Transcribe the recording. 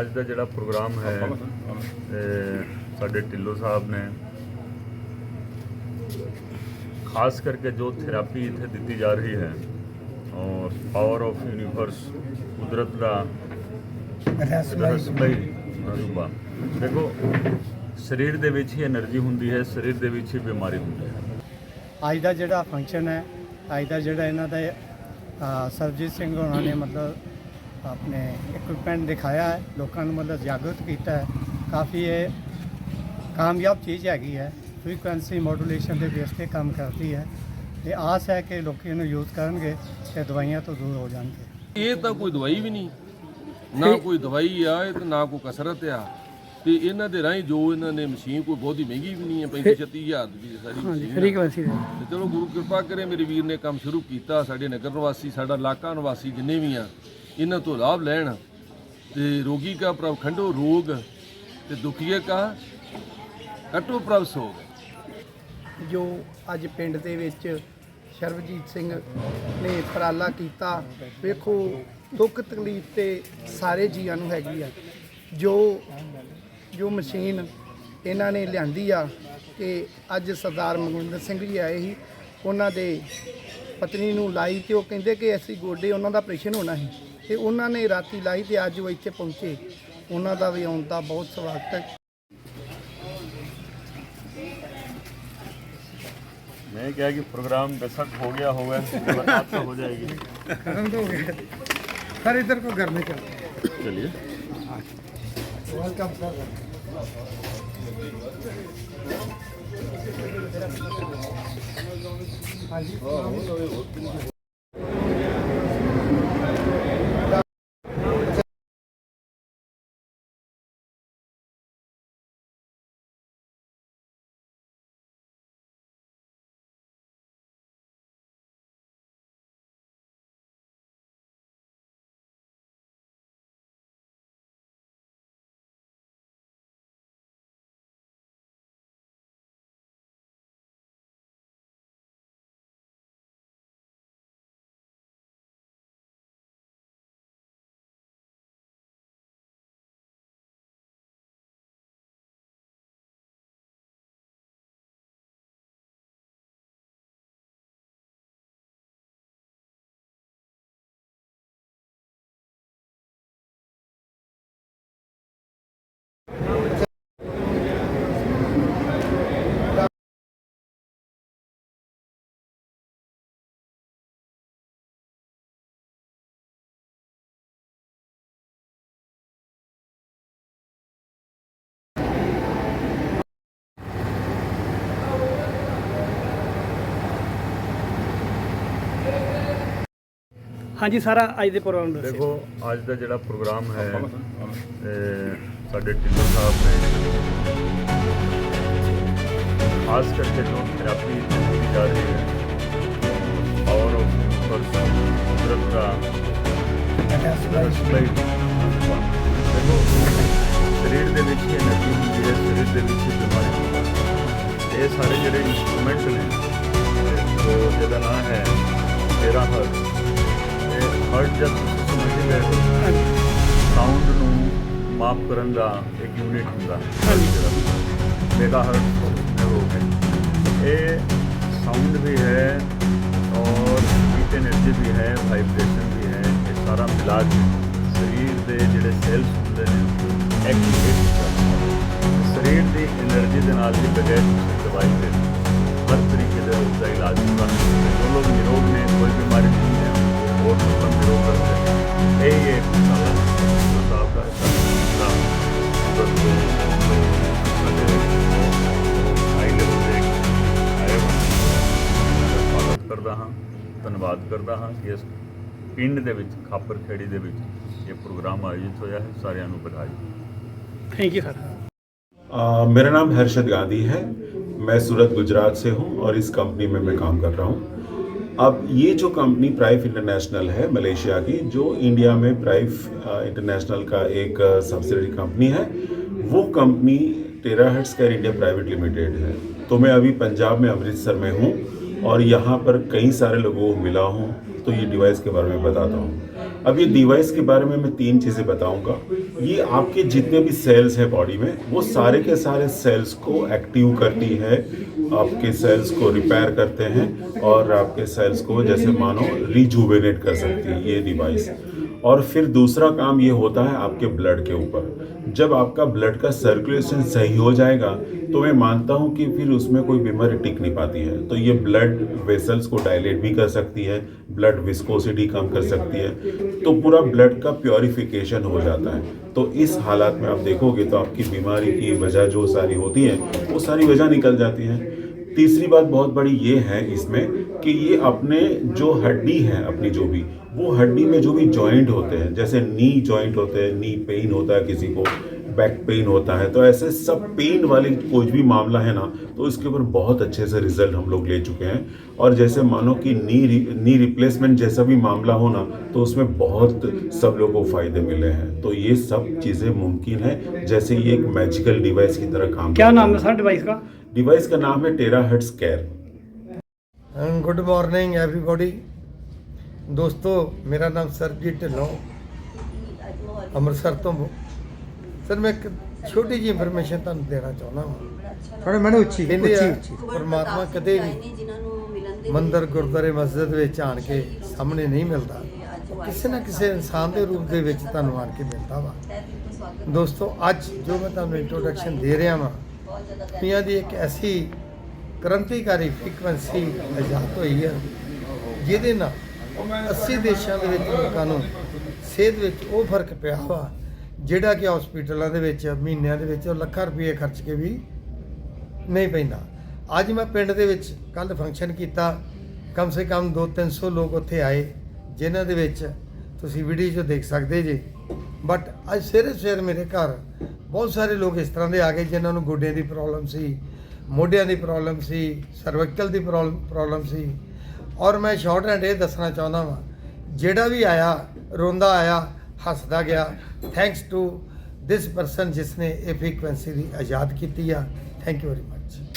ਅੱਜ ਦਾ ਜਿਹੜਾ ਪ੍ਰੋਗਰਾਮ ਹੈ ਸਾਡੇ ਢਿੱਲੋ ਸਾਹਿਬ ਨੇ ਖਾਸ ਕਰਕੇ ਜੋ ਥੈਰਾਪੀ ਇੱਥੇ ਦਿੱਤੀ ਜਾ ਰਹੀ ਹੈ ਔਰ ਪਾਵਰ ਆਫ ਯੂਨੀਵਰਸ ਕੁਦਰਤ ਦਾ ਰਹਸਮਈ ਰੂਪਾ ਦੇਖੋ ਸਰੀਰ ਦੇ ਵਿੱਚ ਹੀ એનર્ਜੀ ਹੁੰਦੀ ਹੈ ਸਰੀਰ ਦੇ ਵਿੱਚ ਹੀ ਬਿਮਾਰੀ ਹੁੰਦੀ ਹੈ। ਅੱਜ ਦਾ ਜਿਹੜਾ ਫੰਕਸ਼ਨ ਹੈ ਅੱਜ ਦਾ ਜਿਹੜਾ ਇਹਨਾਂ ਦਾ ਸਰਜੀਤ ਸਿੰਘ ਹੋਣਾ ਨੇ ਮਤਲਬ ਆਪਣੇ ਇਕਵਿਪਮੈਂਟ ਦਿਖਾਇਆ ਹੈ ਲੋਕਾਂ ਨੂੰ ਮਤਲਬ ਜਾਗਰੂਕ ਕੀਤਾ ਹੈ। ਕਾਫੀ ਇਹ ਕਾਮਯਾਬ ਚੀਜ਼ ਹੈਗੀ ਹੈ। ਫ੍ਰੀਕੁਐਂਸੀ ਮੋਡੂਲੇਸ਼ਨ ਦੇ ਬੇਸ ਤੇ ਕੰਮ ਕਰਦੀ ਹੈ। ਤੇ ਆਸ ਹੈ ਕਿ ਲੋਕੀ ਇਹਨੂੰ ਯੂਜ਼ ਕਰਨਗੇ ਤੇ ਦਵਾਈਆਂ ਤੋਂ ਦੂਰ ਹੋ ਜਾਣਗੇ। ਇਹ ਤਾਂ ਕੋਈ ਦਵਾਈ ਵੀ ਨਹੀਂ। ਨਾ ਕੋਈ ਦਵਾਈ ਆ ਇਹ ਤਾਂ ਨਾ ਕੋਈ ਕਸਰਤ ਆ। ਤੇ ਇਹਨਾਂ ਦੇ ਰਾਹੀਂ ਜੋ ਇਹਨਾਂ ਨੇ ਮਸ਼ੀਨ ਕੋਈ ਬਹੁਤੀ ਮਹਿੰਗੀ ਵੀ ਨਹੀਂ ਹੈ 35 36000 ਦੀ ਸਾਰੀ ਮਸ਼ੀਨ ਆ। ਫ੍ਰੀਕੁਐਂਸੀ ਦੇ। ਤੇ ਚਲੋ ਗੁਰੂ ਕਿਰਪਾ ਕਰੇ ਮੇਰੇ ਵੀਰ ਨੇ ਕੰਮ ਸ਼ੁਰੂ ਕੀਤਾ ਸਾਡੇ ਨਗਰ ਨਿਵਾਸੀ ਸਾਡਾ ਇਲਾਕਾ ਨਿਵਾਸੀ ਜਿੰਨੇ ਵੀ ਆ ਇਹਨਾਂ ਤੋਂ ਲਾਭ ਲੈਣ ਤੇ ਰੋਗੀ ਕਾ ਪ੍ਰਭ ਖੰਡੋ ਰੋਗ ਤੇ ਦੁਖੀਏ ਕਾ ਕਟੋ ਪ੍ਰਭ ਸੋਗ। ਜੋ ਅੱਜ ਪਿੰਡ ਦੇ ਵਿੱਚ ਸ਼ਰਬਜੀਤ ਸਿੰਘ ਨੇ ਉਪਰਾਲਾ ਕੀਤਾ, ਵੇਖੋ ਦੁੱਖ ਤਕਲੀਫ ਤੇ ਸਾਰੇ ਜੀਆਂ ਨੂੰ ਹੈਗੀ ਆ। ਜੋ ਜੋ ਮਸ਼ੀਨ ਇਹਨਾਂ ਨੇ ਲਿਆਂਦੀ ਆ ਕਿ ਅੱਜ ਸਰਦਾਰ ਮਨਿੰਦਰ ਸਿੰਘ ਜੀ ਆਏ ਸੀ, ਉਹਨਾਂ ਦੇ ਪਤਨੀ ਨੂੰ ਲਾਈ ਤੇ ਉਹ ਕਹਿੰਦੇ ਕਿ ਅਸੀਂ ਗੋਡੇ ਉਹਨਾਂ ਦਾ ਆਪਰੇਸ਼ਨ ਹੋਣਾ ਸੀ। ਤੇ ਉਹਨਾਂ ਨੇ ਰਾਤੀ ਲਾਈ ਤੇ ਅੱਜ ਉਹ ਇੱਥੇ ਪਹੁੰਚੇ ਉਹਨਾਂ ਦਾ ਵੀ ਆਉਣ ਦਾ ਬਹੁਤ ਸਵਾਗਤ ਹੈ मैं क्या कि प्रोग्राम दशक हो गया होगा बरसात तो हो जाएगी ਖਤਮ ਹੋ ਗਿਆ ਸਰ ਇਧਰ ਕੋ ਘਰ में चलते चलिए वेलकम सर हाँ जी ਹਾਂਜੀ ਸਾਰਾ ਅੱਜ ਦੇ ਪ੍ਰੋਗਰਾਮ ਦੱਸੋ। ਦੇਖੋ ਅੱਜ ਦਾ ਜਿਹੜਾ ਪ੍ਰੋਗਰਾਮ ਹੈ ਸਾਡੇ ਟਿੰਡਰ ਸਾਹਿਬ ਨੇ ਖਾਸ ਕਰਕੇ ਜੋ ਥੈਰਾਪੀ ਦਿੱਤੀ ਜਾ ਰਹੀ ਹੈ ਔਰ ਕੁਦਰਤ ਦਾ ਦੇਖੋ ਸਰੀਰ ਦੇ ਵਿੱਚ એનર્ਜੀ ਹੁੰਦੀ ਹੈ ਸਰੀਰ ਦੇ ਵਿੱਚ ਬਿਮਾਰੀ ਇਹ ਸਾਰੇ ਜਿਹੜੇ ਇਨਸਟਰੂਮੈਂਟ ਨੇ ਉਹ ਜਿਹਦਾ ਨਾਮ ਹੈ ਤੇਰਾ ਹਰ ਹਰ ਜਾਂ ਸਮਝਦੇ ਹੈ ਸਾਊਂਡ ਨੂੰ ਮਾਪ ਕਰਨ ਦਾ ਇੱਕ ਯੂਨਿਟ ਹੁੰਦਾ ਮੇਗਾ ਹਰ ਹੋ ਗਿਆ ਇਹ ਸਾਊਂਡ ਵੀ ਹੈ ਔਰ ਹੀਟ એનર્ਜੀ ਵੀ ਹੈ ਵਾਈਬ੍ਰੇਸ਼ਨ ਵੀ ਹੈ ਇਹ ਸਾਰਾ ਮਿਲਾ ਕੇ ਸਰੀਰ ਦੇ ਜਿਹੜੇ ਸੈਲਸ ਹੁੰਦੇ ਨੇ ਐਕਟੀਵੇਟ ਕਰਦੇ ਸਰੀਰ ਦੀ એનર્ਜੀ ਦੇ ਨਾਲ ਹੀ ਬਗੈਰ ਦਵਾਈ ਦੇ ਹਰ ਤਰੀਕੇ ਦਾ ਉਸਦਾ ਇਲਾਜ ਕਰ ਸਕਦੇ ਜੋ ਲੋਕ ਨਿਰੋਗ ਕਰਦਾ ਹਾਂ ਧੰਨਵਾਦ ਕਰਦਾ ਹਾਂ ਕਿ ਇਸ ਪਿੰਡ ਦੇ ਵਿੱਚ ਖਾਪਰ ਖੇੜੀ ਦੇ ਵਿੱਚ ਇਹ ਪ੍ਰੋਗਰਾਮ ਆਯੋਜਿਤ ਹੋਇਆ ਹੈ ਸਾਰਿਆਂ ਨੂੰ ਵਧਾਈ ਥੈਂਕ ਯੂ ਸਰ आ, मेरा नाम हर्षद गांधी है मैं सूरत गुजरात से हूं और इस कंपनी में मैं काम कर रहा हूं अब ये जो कंपनी प्राइफ इंटरनेशनल है मलेशिया की जो इंडिया में प्राइफ इंटरनेशनल का एक सब्सिडरी कंपनी है वो company terahertz care India private limited है तो मैं अभी पंजाब में अमृतसर में हूँ और यहाँ पर कई सारे लोगों को मिला हूँ तो ये डिवाइस के बारे में बताता हूँ। अब ये डिवाइस के बारे में मैं तीन चीज़ें बताऊँगा। ये आपके जितने भी सेल्स हैं बॉडी में, वो सारे के सारे सेल्स को एक्टिव करती है, आपके सेल्स को रिपेयर करते हैं और आपके सेल्स को, जैसे मानो रिजुवेनेट कर सकती है ये डिवाइस और फिर दूसरा काम ये होता है आपके ब्लड के ऊपर। जब आपका ब्लड का सर्कुलेशन सही हो जाएगा तो मैं मानता हूँ कि फिर उसमें कोई बीमारी टिक नहीं पाती है। तो ये ब्लड वेसल्स को डायलेट भी कर सकती है ब्लड विस्कोसिटी कम कर सकती है। तो पूरा ब्लड का प्योरिफिकेशन हो जाता है। तो इस हालात में आप देखोगे तो आपकी बीमारी की वजह जो सारी होती है, वो सारी वजह निकल जाती है। तीसरी बात बहुत बड़ी ये है इसमें कि ये अपने जो हड्डी है, अपनी जो भी, वो हड्डी में जो भी जॉइंट होते हैं, जैसे नी जॉइंट होते हैं नी पेन होता है किसी को बैक पेन होता है तो ऐसे सब पेन वाले कोई भी मामला है ना तो इसके ऊपर बहुत अच्छे से रिजल्ट हम लोग ले चुके हैं और जैसे मानो कि नी नी रिप्लेसमेंट जैसा भी मामला हो ना तो उसमें बहुत सब लोगों को फायदे मिले हैं तो ये सब चीज़ें मुमकिन है जैसे ये एक मैजिकल डिवाइस की तरह काम क्या करती नाम है है सर डिवाइस का डिवाइस का नाम है terahertz care good morning everybody ਦੋਸਤੋ ਮੇਰਾ ਨਾਮ ਸਰਜੀਤ ਢਿੱਲੋਂ ਅੰਮ੍ਰਿਤਸਰ ਤੋਂ ਬੋ- ਸਰ ਮੈਂ ਇੱਕ ਛੋਟੀ ਜਿਹੀ ਇਨਫੋਰਮੇਸ਼ਨ ਤੁਹਾਨੂੰ ਦੇਣਾ ਚਾਹੁੰਦਾ ਹਾਂ ਥੋੜੇ ਮੈਨੂੰ ਉੱਚੀ ਕਹਿੰਦੇ ਆ ਪਰਮਾਤਮਾ ਕਦੇ ਵੀ ਮੰਦਰ ਗੁਰਦੁਆਰੇ ਮਸਜਿਦ ਵਿੱਚ ਆਣ ਕੇ ਸਾਹਮਣੇ ਨਹੀਂ ਮਿਲਦਾ। ਉਹ ਕਿਸੇ ਨਾ ਕਿਸੇ ਇਨਸਾਨ ਦੇ ਰੂਪ ਦੇ ਵਿੱਚ ਤੁਹਾਨੂੰ ਆਣ ਕੇ ਮਿਲਦਾ ਵਾ। ਦੋਸਤੋ ਅੱਜ ਜੋ ਮੈਂ ਤੁਹਾਨੂੰ ਇੰਟਰੋਡਕਸ਼ਨ ਦੇ ਰਿਹਾ ਵਾਂ ਦੁਨੀਆ ਦੀ ਇੱਕ ਐਸੀ ਕ੍ਰਾਂਤੀਕਾਰੀ ਫ੍ਰੀਕਵੈਂਸੀ ਇਜਾਦ ਹੋਈ ਹੈ ਜਿਹਦੇ ਨਾਲ 80 ਦੇਸ਼ਾਂ ਦੇ ਵਿੱਚ ਲੋਕਾਂ ਨੂੰ ਸਿਹਤ ਵਿੱਚ ਉਹ ਫ਼ਰਕ ਪਿਆ ਵਾ ਜਿਹੜਾ ਕਿ ਹਸਪੀਟਲਾਂ ਦੇ ਵਿੱਚ, ਮਹੀਨਿਆਂ ਦੇ ਵਿੱਚ ਉਹ ਲੱਖਾਂ ਰੁਪਏ ਖਰਚ ਕੇ ਵੀ ਨਹੀਂ ਪੈਂਦਾ। ਅੱਜ ਮੈਂ ਪਿੰਡ ਦੇ ਵਿੱਚ ਕੱਲ ਫੰਕਸ਼ਨ ਕੀਤਾ। ਕਮ ਸੇ ਕਮ 2-300 ਲੋਕ ਉੱਥੇ ਆਏ, ਜਿਨ੍ਹਾਂ ਦੇ ਵਿੱਚ ਤੁਸੀਂ ਵੀਡੀਓ 'ਚ ਦੇਖ ਸਕਦੇ ਜੇ। ਬਟ ਅੱਜ ਸਵੇਰੇ ਸਵੇਰ ਮੇਰੇ ਘਰ ਬਹੁਤ ਸਾਰੇ ਲੋਕ ਇਸ ਤਰ੍ਹਾਂ ਦੇ ਆ ਗਏ, ਜਿਨ੍ਹਾਂ ਨੂੰ ਗੋਡਿਆਂ ਦੀ ਪ੍ਰੋਬਲਮ ਸੀ, ਮੋਢਿਆਂ ਦੀ ਪ੍ਰੋਬਲਮ ਸੀ ਸਰਵਾਈਕਲ ਦੀ ਪ੍ਰੋਬਲਮ ਸੀ। ਔਰ ਮੈਂ ਸ਼ਾਰਟ ਹੈਂਡ ਇਹ ਦੱਸਣਾ ਚਾਹੁੰਦਾ ਵਾਂ, ਜਿਹੜਾ ਵੀ ਆਇਆ, ਰੋਂਦਾ ਆਇਆ ਹੱਸਦਾ ਗਿਆ। ਥੈਂਕਸ ਟੂ ਦਿਸ ਪਰਸਨ ਜਿਸ ਨੇ ਇਹ ਫ੍ਰੀਕੁਐਂਸੀ ਦੀ ਆਜ਼ਾਦ ਕੀਤੀ ਆ। Thank you very much